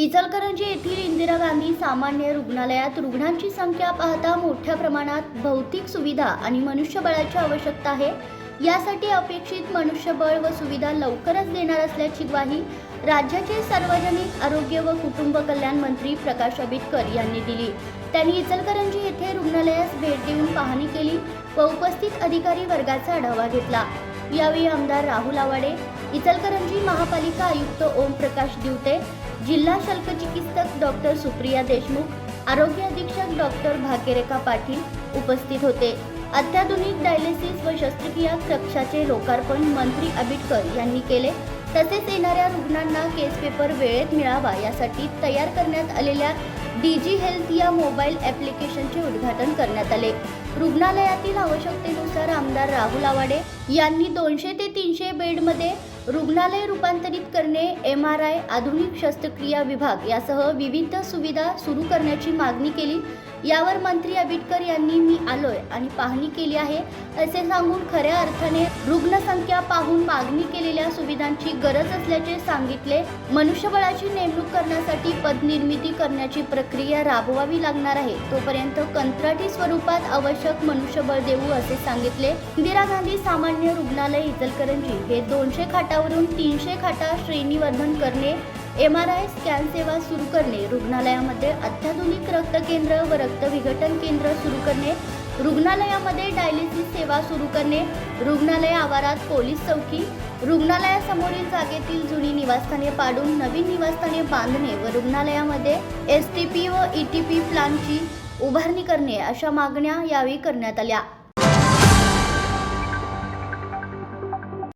इचलकरंजी येथील इंदिरा गांधी सामान्य रुग्णालयात रुग्णांची संख्या पाहता मोठ्या प्रमाणात भौतिक सुविधा आणि मनुष्यबळाची आवश्यकता आहे. यासाठी अपेक्षित मनुष्यबळ व सुविधा लवकरच देणार असल्याची ग्वाही राज्याचे सार्वजनिक आरोग्य व कुटुंब कल्याण मंत्री प्रकाश आंबेडकर यांनी दिली. त्यांनी इचलकरंजी येथे रुग्णालयास भेट देऊन पाहणी केली व उपस्थित अधिकारी वर्गाचा आढावा घेतला. यावेळी आमदार राहुल आवाडे इचलकरंजी महापालिका आयुक्त ओमप्रकाश दिवटे जिल्हा शल्कचिकित्सक डॉक्टर सुप्रिया देशमुख आरोग्य अधीक्षक डॉक्टर भाकेरेखा पाटील उपस्थित होते. अत्याधुनिक डायलिसिस व शस्त्रक्रिया कक्षाचे लोकार्पण मंत्री आंबेडकर यांनी केले. तसेच येणाऱ्या रुग्णांना केस पेपर वेळेत मिळावा यासाठी तयार करण्यात आलेल्या डीजी हेल्थ या मोबाईल ॲप्लिकेशनचे उद्घाटन करण्यात आले. रुग्णालयातील आवश्यकतेनुसार आमदार राहुल आवाडे यांनी दोनशे ते तीनशे बेडमध्ये रुग्णालय रूपांतरित करणे एम आर आय आधुनिक शस्त्रक्रिया विभाग यासह विविध सुविधा सुरू करण्याची मागणी केली. यावर मंत्री आबिटकर यांनी मी आलोय आणि पाहणी केली आहे. असे सांगून खऱ्या अर्थाने रुग्णसंख्या पाहून मागणी केलेल्या सुविधांची गरज असल्याचे सांगितले. मनुष्यबळाची नेमणूक करण्यासाठी पदनिर्मिती करण्याची प्रक्रिया राबवावी लागणार आहे. तोपर्यंत कंत्राटी स्वरूपात आवश्यक मनुष्यबळ देऊ असे सांगितले. इंदिरा गांधी सामान्य रुग्णालय इचलकरंजी हे दोनशे खाटावरून तीनशे खाटा श्रेणीवर्धन करणे एम आर आय स्कॅन सेवा सुरू करणे रुग्णालयामध्ये अत्याधुनिक रक्त केंद्र व रक्त विघटन केंद्र सुरू करणे रुग्णालयामध्ये डायलिसिस सेवा सुरू करणे रुग्णालय आवारात पोलीस चौकी रुग्णालयासमोरील जागेतील जुनी निवासस्थाने पाडून नवीन निवासस्थाने बांधणे व रुग्णालयामध्ये एस टी पी व ई टी पी प्लानची उभारणी करणे अशा मागण्या यावेळी करण्यात आल्या.